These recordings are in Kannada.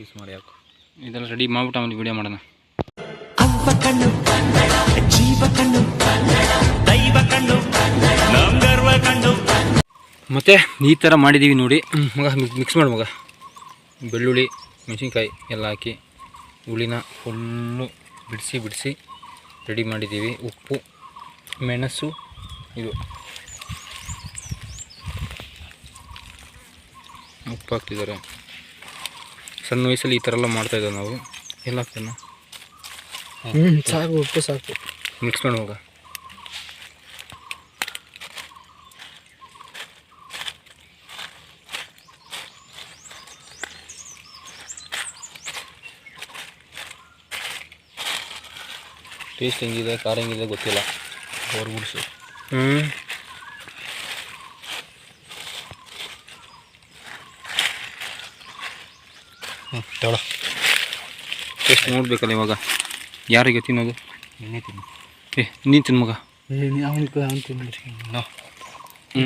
ಪೀಸ್ ಮಾಡಿ ಹಾಕು. ಇದೆಲ್ಲ ರೆಡಿ ಮಾಡ್ಬಿಟ್ಟು ಆಮೇಲೆ ವಿಡಿಯೋ ಮಾಡೋಣ. ಮತ್ತೆ ಈ ಥರ ಮಾಡಿದ್ದೀವಿ ನೋಡಿ. ಮಗ ಮಿಕ್ಸ್ ಮಾಡು ಮಗ. ಬೆಳ್ಳುಳ್ಳಿ ಮೆಣಸಿನ್ಕಾಯಿ ಎಲ್ಲ ಹಾಕಿ ಹುಳಿನ ಫುಲ್ಲು ಬಿಡಿಸಿ ಬಿಡಿಸಿ ರೆಡಿ ಮಾಡಿದ್ದೀವಿ ಉಪ್ಪು ಮೆಣಸು ಇದು. ಉಪ್ಪು ಹಾಕ್ತಿದ್ದಾರೆ. ಸಣ್ಣ ವಯಸ್ಸಲ್ಲಿ ಈ ಥರ ಎಲ್ಲ ಮಾಡ್ತಾಯಿದ್ದೇವೆ ನಾವು. ಎಲ್ಲ ಹಾಕ್ತಾನೆ ಹ್ಞೂ ಸಾಕು ಉಪ್ಪು ಸಾಕು. ಮಿಕ್ಸ್ ಮಾಡಿ ಹೋಗ. ಟೇಸ್ಟ್ ಹೆಂಗಿದೆ ಖಾರ ಹೆಂಗಿದೆ ಗೊತ್ತಿಲ್ಲ. ಅವ್ರು ಗುಡಿಸು. ಹ್ಞೂ ಹ್ಞೂ ತಗೊಳ ಟೇಸ್ಟ್ ನೋಡ್ಬೇಕಲ್ಲ ಇವಾಗ. ಯಾರಿಗೆ ತಿನ್ನೋದು? ಎಣ್ಣೆ ತಿನ್ನು. ಏ ನೀನು ತಿನ್ನು ಮಗ. ಅವನು ತಿನ್ಬಿಡಿ ಹ್ಞೂ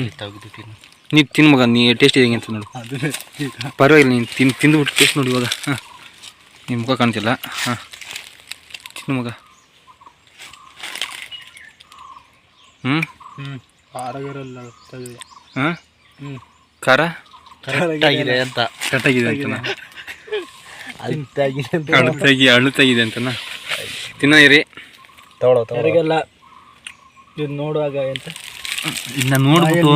ತೆಗೆದು ತಿನ್ನು. ನೀ. ತಿನ್ನು ಮಗ ನೀ ಟೇಸ್ಟ್ ಇದೆ ಅಂತ ನೋಡು. ಪರವಾಗಿಲ್ಲ ನೀನು ತಿನ್ ತಿಂದ್ಬಿಟ್ಟು ಟೇಸ್ಟ್ ನೋಡಿ ಇವಾಗ. ಹಾಂ. ನಿಮ್ಮ ಮುಖ ಕಾಣ್ತಿಲ್ಲ. ಹಾಂ. ತಿನ್ನು ಮಗ. ಹ್ಞೂ ಹ್ಞೂ ಆರೋಗ್ಯರಲ್ಲ ಹಾಂ? ಹ್ಞೂ ಖಾರ? ಕರೆಕ್ಟಾಗಿದೆ ಅಂತ. ಅಲ್ತಾಗಿದೆ ಅಂತ. ಅಳುತ್ತಾಗಿ ಅಳುತ್ತಾಗಿದೆ ಅಂತನಾ? ತಿನ್ನ ಇರಿ. ತಗೊಳ್ಳೋ ಯಾರಿಗೆಲ್ಲ ಇದು ನೋಡುವಾಗ ಎಂತ? ಇನ್ನು ನೋಡ್ಬಿಟ್ಟು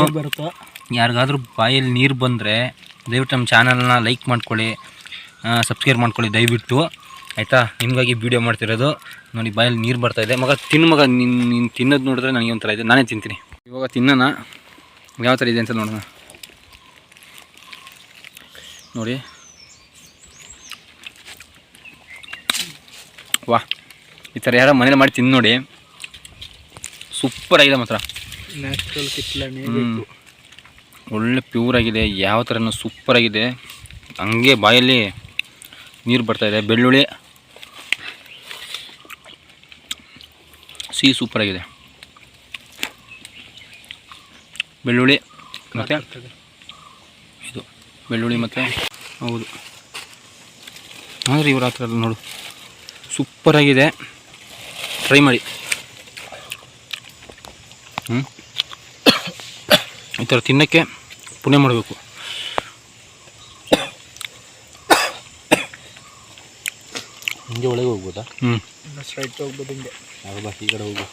ಯಾರಿಗಾದ್ರೂ ಬಾಯಲ್ಲಿ ನೀರು ಬಂದರೆ ದಯವಿಟ್ಟು ನಮ್ಮ ಚಾನಲ್ನ ಲೈಕ್ ಮಾಡ್ಕೊಳ್ಳಿ ಸಬ್ಸ್ಕ್ರೈಬ್ ಮಾಡ್ಕೊಳ್ಳಿ ದಯವಿಟ್ಟು. ಆಯಿತಾ? ನಿಮಗಾಗಿ ವೀಡಿಯೋ ಮಾಡ್ತಿರೋದು. ನೋಡಿ ಬಾಯಲ್ಲಿ ನೀರು ಬರ್ತಾ ಇದೆ. ಮಗ ತಿನ್ನು ಮಗ ನಿನ್ನ ನೀನು ತಿನ್ನೋದು ನೋಡಿದ್ರೆ ನನಗೆ ಒಂಥರ ಇದೆ. ನಾನೇ ತಿಂತೀನಿ. ಇವಾಗ ತಿನ್ನೋಣ. ಯಾವ ಥರ ಇದೆ ಅಂತ ನೋಡೋಣ. ನೋಡಿ. ವಾ. ಈ ಥರ ಯಾರೋ ಮನೇಲಿ ಮಾಡಿ ತಿಂದು ನೋಡಿ. ಸೂಪರ್ ಆಗಿದೆ ಮಾತ್ರ. Natural hmm. ಒಳ್ಳೆ ಪ್ಯೂರ್ ಆಗಿದೆ ಯಾವ ಥರನೂ ಸೂಪರ್ ಆಗಿದೆ. ಹಂಗೆ ಬಾಯಲ್ಲಿ ನೀರು ಬರ್ತಾ ಇದೆ ಬೆಳ್ಳುಳ್ಳಿ. ಸಿಹಿ ಸೂಪರ್ ಆಗಿದೆ. ಬೆಳ್ಳುಳ್ಳಿ ಮತ್ತು? ಇದು ಬೆಳ್ಳುಳ್ಳಿ ಮತ್ತು? ಹೌದು. ಆದರೆ ಇವ್ರ ಹತ್ರ ನೋಡು. ಸೂಪರಾಗಿದೆ ಟ್ರೈ ಮಾಡಿ. ಹ್ಞೂ ಈ ಥರ ತಿನ್ನೋಕ್ಕೆ ಪುಣ್ಯ ಮಾಡಬೇಕು. ಹಿಂಗೆ ಒಳಗೆ ಹೋಗ್ಬೋದಾ? ಹ್ಞೂ ಸ್ಟ್ರೈಟ್ ಹೋಗ್ಬೋದು ಹಿಂಗೆ. ಬಾ ಈ ಕಡೆ ಹೋಗು.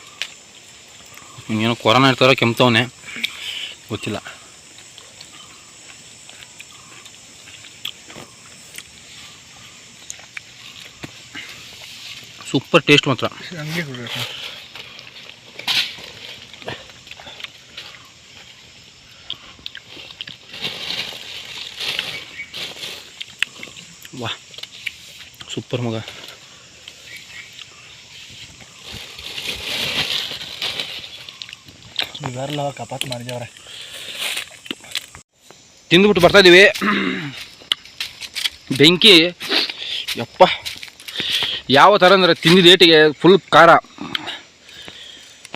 ಏನೋ ಕೊರೋನಾ ಇರ್ತಾರೋ ಕೆಮ್ತವನೆ. ಗೊತ್ತಿಲ್ಲ. ಸೂಪರ್ ಟೇಸ್ಟ್ ಮಾತ್ರ. ವಾ ಸೂಪರ್ ಮಗ. ಇವೆಲ್ಲ ಕಪಾತ್ ಮಾಡಿದವ್ರೆ ತಿಂದುಬಿಟ್ಟು ಬರ್ತಾ ಇದ್ದೀವಿ ಬೆಂಕಿ ಯಪ್ಪ. ಯಾವ ಥರ ಅಂದರೆ ತಿಂದಿದ ಏಟಿಗೆ ಫುಲ್ ಖಾರ.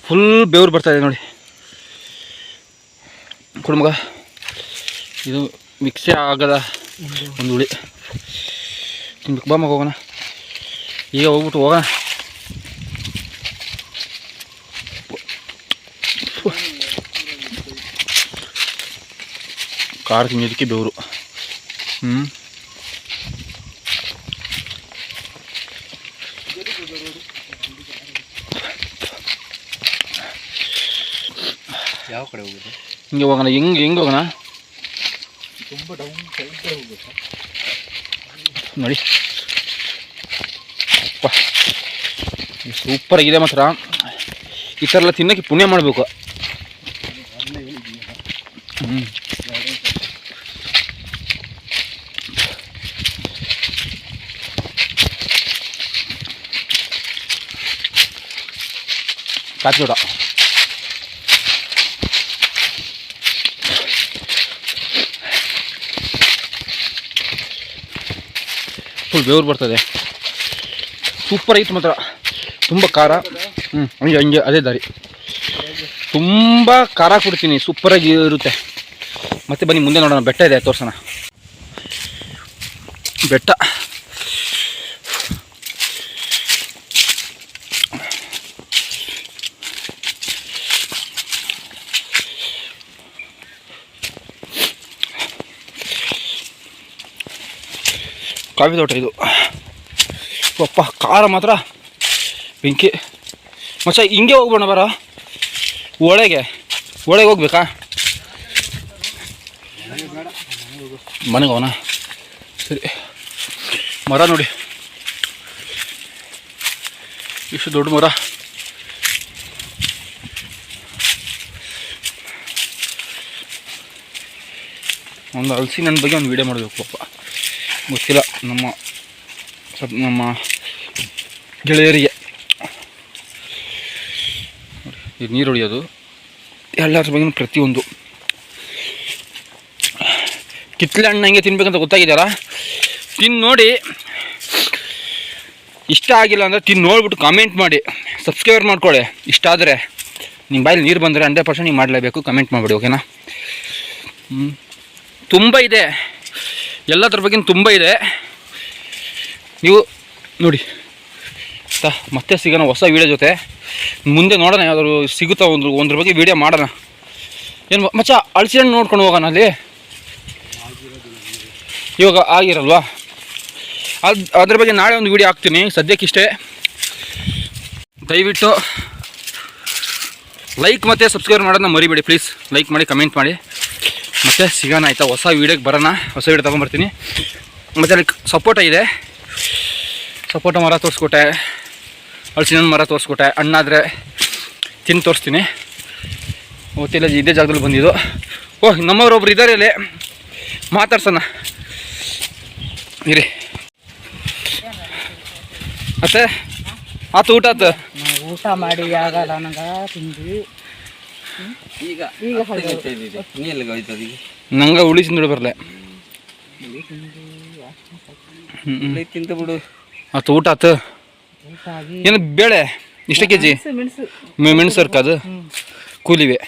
ಫುಲ್ ಬೆವರು ಬರ್ತಾ ಇದೆ ನೋಡಿ. ಕುಡುಮಗ ಇದು ಮಿಕ್ಸೇ ಆಗದ ಒಂದು ಹುಳಿ. ತಿನ್ಬೇಕು. ಬಾ ಹೋಗೋಣ. ಈಗ ಹೋಗ್ಬಿಟ್ಟು ಹೋಗೋಣ. ಖಾರ ತಿನ್ನೋದಕ್ಕೆ ಬೆವರು. ಹ್ಞೂ ಯಾವ ಕಡೆ ಹೋಗೋದು ಹಿಂಗೆ ಹೋಗೋಣ ಹೆಂಗೆ ಹೆಂಗೆ ಹೋಗೋಣ ತುಂಬ ಡೌನ್ ಸೈಡ್ ಹೋಗ್ಬೇಕು ನೋಡಿ ಸೂಪರ್ ಆಗಿದೆ ಮಾತ್ರ. ಈ ಥರ ಎಲ್ಲ ತಿನ್ನೋಕ್ಕೆ ಪುಣ್ಯ ಮಾಡಬೇಕು. ಹ್ಞೂ ಕಾಚೋಡ ಫುಲ್ ಬೇವ್ರು ಬರ್ತದೆ. ಸೂಪರ್ ಐತೆ ಮಾತ್ರ ತುಂಬ ಖಾರ. ಹ್ಞೂ ಹಂಗೆ ಹಂಗೆ, ಅದೇ ದಾರಿ. ತುಂಬ ಖಾರ ಕೊಡ್ತೀನಿ ಸೂಪರಾಗಿ ಇರುತ್ತೆ. ಮತ್ತೆ ಬನ್ನಿ, ಮುಂದೆ ನೋಡೋಣ. ಬೆಟ್ಟ ಇದೆ, ತೋರ್ಸೋಣ. ಬೆಟ್ಟ. ಕಾಫಿ ತೋಟ ಇದು. ಪಪ್ಪ ಖಾರ ಮಾತ್ರ. ಬೆಂಕಿ. ಮಚ್ಚ, ಹಿಂಗೆ ಹೋಗ್ಬೋಣ ಬರ. ಒಳಗೆ ಒಳಗೆ ಹೋಗ್ಬೇಕಾ? ಮನೆಗೆ ಹೋಗೋಣ. ಸರಿ. ಮರ ನೋಡಿ. ಇಷ್ಟು ದೊಡ್ಡ ಮರ. ಒಂದು ಹಲಸಿನ ನನ್ನ ಬಗ್ಗೆ ಒಂದು ವೀಡಿಯೋ ಮಾಡಬೇಕು ಪಾಪ ಗೊತ್ತಿಲ್ಲ. ನಮ್ಮ ಸ್ವಲ್ಪ ನಮ್ಮ ಗೆಳೆಯರಿಗೆ. ಇದು ನೀರು ಹೊಡೆಯೋದು ಎಲ್ಲರ ಬಗ್ಗೆ ಪ್ರತಿಯೊಂದು. ಕಿತ್ಲೆ ಹಣ್ಣು ಹಂಗೆ ತಿನ್ಬೇಕಂತ ಗೊತ್ತಾಗಿದ್ದಾರ ತಿಂದು ನೋಡಿ. ಇಷ್ಟ ಆಗಿಲ್ಲ ಅಂದರೆ ತಿಂದು ನೋಡ್ಬಿಟ್ಟು ಕಾಮೆಂಟ್ ಮಾಡಿ. ಸಬ್ಸ್ಕ್ರೈಬ್ ಮಾಡ್ಕೊಳ್ಳಿ. ಇಷ್ಟ ಆದರೆ ನಿಮ್ಮ ಬಾಯಲ್ಲಿ ನೀರು ಬಂದರೆ ಹಂಡ್ರೆಡ್ ಪರ್ಸೆಂಟ್ ನೀವು ಮಾಡಲೇಬೇಕು. ಕಮೆಂಟ್ ಮಾಡಿಬಿಡಿ ಓಕೆನಾ ತುಂಬ ಇದೆ. ಎಲ್ಲದ್ರ ಬಗ್ಗೆ ತುಂಬ ಇದೆ. ನೀವು ನೋಡಿ. ತಾ, ಮತ್ತೆ ಸಿಗೋಣ ಹೊಸ ವೀಡಿಯೋ ಜೊತೆ. ಮುಂದೆ ನೋಡೋಣ, ಯಾವ್ದಾದ್ರು ಸಿಗುತ್ತಾ ಒಂದು, ಒಂದ್ರ ಬಗ್ಗೆ ವೀಡಿಯೋ ಮಾಡೋಣ. ಏನು ಮಚ್ಚ ಹಣ್ಣು ನೋಡ್ಕೊಂಡು ಹೋಗೋಣ ಅಲ್ಲಿ. ಇವಾಗ ಆಗಿರಲ್ವಾ? ಅದು, ಅದ್ರ ಬಗ್ಗೆ ನಾಳೆ ಒಂದು ವೀಡಿಯೋ ಹಾಕ್ತೀನಿ, ಸದ್ಯಕ್ಕಿಷ್ಟೇ. ದಯವಿಟ್ಟು ಲೈಕ್ ಮತ್ತು ಸಬ್ಸ್ಕ್ರೈಬ್ ಮಾಡೋದನ್ನ ಮರಿಬೇಡಿ ಪ್ಲೀಸ್ ಲೈಕ್ ಮಾಡಿ ಕಮೆಂಟ್ ಮಾಡಿ. ಮತ್ತೆ ಸಿಗೋಣ, ಆಯಿತಾ? ಹೊಸ ವೀಡಿಯೋಗೆ ಬರೋಣ. ಹೊಸ ವೀಡಿಯೋ ತೊಗೊಂಬರ್ತೀನಿ. ಮತ್ತು ಅಲ್ಲಿ ಸಪೋಟ ಇದೆ. ಸಪೋಟ ಮರ ತೋರಿಸ್ಕೊಟ್ಟೆ. ಹಣ್ಣು ಮರ ತೋರಿಸ್ಕೊಟ್ಟೆ. ಹಣ್ಣಾದರೆ ತಿಂದು ತೋರಿಸ್ತೀನಿ. ಗೊತ್ತಿಲ್ಲ, ಇದೇ ಜಾಗದಲ್ಲಿ ಬಂದಿದ್ದು. ಓಹ್ ನಮ್ಮವರೊಬ್ರು ಇದ್ದಾರೆ ಇಲ್ಲಿ ಮಾತಾಡ್ಸೋಣ. ಇರಿ. ಮತ್ತೆ? ಆತು ಊಟ ಆತು? ಊಟ ಮಾಡಿ ಆಗಲ್ಲ ನಂಗೆ ತಿಂದ್ವಿ. ಈಗ ಈಗ ನೋಡಿ ಬರ್ಲೆ ಹೋಯ್ತದ ಈಗ ನಂಗೆ ಉಳಿ ಬರಲೆ. ತಿಂತ ಬಿಡು. ಆತು ಊಟ ಆತು? ಏನು ಬೇಳೆ? ಇಷ್ಟ ಕೆ ಜಿ ಮೆಣಸು. ಅದು? ಕೂಲಿವೆ.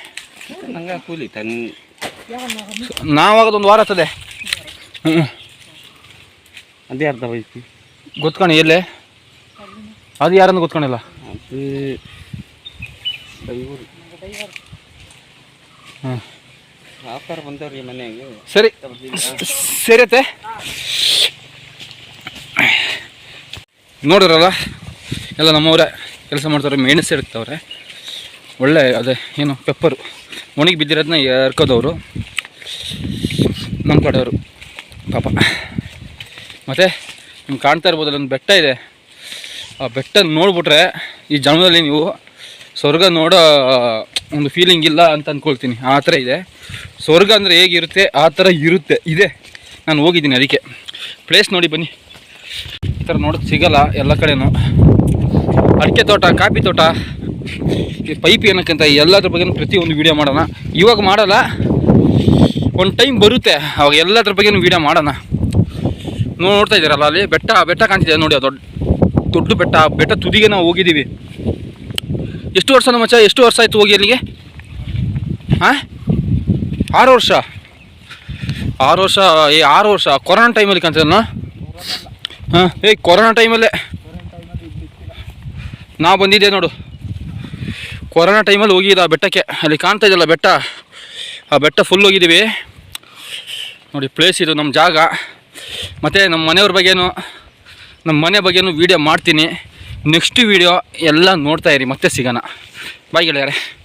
ನಂಗೆ ಕೂಲಿ ತನ್ ನಾವಾಗದು ಒಂದು ವಾರ ಆಗ್ತದೆ. ಹ್ಞೂ ಅದೇ ಅರ್ಧ ಹೋಯ್ತು. ಗೊತ್ಕೊಂಡು ಎಲ್ಲೇ? ಅದು ಯಾರನ್ನು ಗೊತ್ಕೊಂಡಿಲ್ಲ ಅದು ಸರಿ. ಸೇರತ್ತೆ. ನೋಡ್ರಲ್ಲ, ಎಲ್ಲ ನಮ್ಮವರೇ ಕೆಲಸ ಮಾಡ್ತಾರೆ ಮೆಣಸು ಇರ್ತವ್ರೆ ಒಳ್ಳೆ ಅದೇ, ಏನು, ಪೆಪ್ಪರು. ಒಣಗಿ ಬಿದ್ದಿರೋದನ್ನ ಎರ್ಕೋದವರು. ನಮ್ಮ ಕಡೆಯವರು, ಪಾಪ. ಮತ್ತು ನಿಮ್ಗೆ ಕಾಣ್ತಾ ಇರ್ಬೋದಲ್ಲ, ಒಂದು ಬೆಟ್ಟ ಇದೆ. ಆ ಬೆಟ್ಟ ನೋಡಿಬಿಟ್ರೆ ಈ ಜನ್ಮದಲ್ಲಿ ನೀವು ಸ್ವರ್ಗ ನೋಡೋ ಒಂದು ಫೀಲಿಂಗ್ ಇಲ್ಲ ಅಂತ ಅಂದ್ಕೊಳ್ತೀನಿ ಆ ಥರ ಇದೆ. ಸ್ವರ್ಗ ಅಂದರೆ ಹೇಗಿರುತ್ತೆ? ಆ ಥರ ಇರುತ್ತೆ. ಇದೆ. ನಾನು ಹೋಗಿದ್ದೀನಿ ಅದಕ್ಕೆ. ಪ್ಲೇಸ್ ನೋಡಿ ಬನ್ನಿ. ಈ ಥರ ನೋಡೋದು ಸಿಗಲ್ಲ ಎಲ್ಲ ಕಡೆನೂ. ಅಡಿಕೆ ತೋಟ, ಕಾಫಿ ತೋಟ, ಈ ಪೈಪ್ ಏನಕ್ಕಂತ ಎಲ್ಲದ್ರ ಬಗ್ಗೆ ಪ್ರತಿಯೊಂದು ವೀಡಿಯೋ ಮಾಡೋಣ. ಇವಾಗ ಮಾಡಲ್ಲ. ಒಂದು ಟೈಮ್ ಬರುತ್ತೆ. ಅವಾಗ ಎಲ್ಲದ್ರ ಬಗ್ಗೆ ವೀಡಿಯೋ ಮಾಡೋಣ. ನೋಡ್ತಾ ಇದ್ದೀರಲ್ಲ ಅಲ್ಲಿ? ಬೆಟ್ಟ ಬೆಟ್ಟ ಕಾಣ್ತಿದೆ ನೋಡಿ. ದೊಡ್ಡ ದೊಡ್ಡ ಬೆಟ್ಟ. ಬೆಟ್ಟ ತುದಿಗೆ ನಾವು ಹೋಗಿದ್ದೀವಿ. ಎಷ್ಟು ವರ್ಷ ಮಚ್ಚ? ಎಷ್ಟು ವರ್ಷ ಆಯಿತು ಹೋಗಿ ಅಲ್ಲಿಗೆ? ಹಾಂ? ಆರು ವರ್ಷ? ಆರು ವರ್ಷ, ಏ, ಆರು ವರ್ಷ. ಕೊರೋನಾ ಟೈಮಲ್ಲಿ ಕಾಣ್ತಿದ್ದಲ್ಲ ಹಾಂ ಏಯ್ ಕೊರೋನಾ ಟೈಮಲ್ಲೇ ನಾ ಬಂದಿದ್ದೆ ನೋಡು. ಕೊರೋನಾ ಟೈಮಲ್ಲಿ ಹೋಗಿದ್ದ ಬೆಟ್ಟಕ್ಕೆ. ಅಲ್ಲಿ ಕಾಣ್ತಾ ಇದೆಯಲ್ಲ ಬೆಟ್ಟ? ಆ ಬೆಟ್ಟ ಫುಲ್ ಹೋಗಿದ್ದೀವಿ. ನೋಡಿ ಪ್ಲೇಸ್ ಇದು ನಮ್ಮ ಜಾಗ. ಮತ್ತು ನಮ್ಮ ಮನೆಯವ್ರ ಬಗ್ಗೆನೂ ನಮ್ಮ ಮನೆ ಬಗ್ಗೆನೂ ವೀಡಿಯೋ ಮಾಡ್ತೀನಿ. ನೆಕ್ಸ್ಟ್ ವೀಡಿಯೋ ಎಲ್ಲ ನೋಡ್ತಾ ಇರಿ ಮತ್ತೆ ಸಿಗೋಣ. ಬಾಯ್ ಗೆಳೆಯರೆ.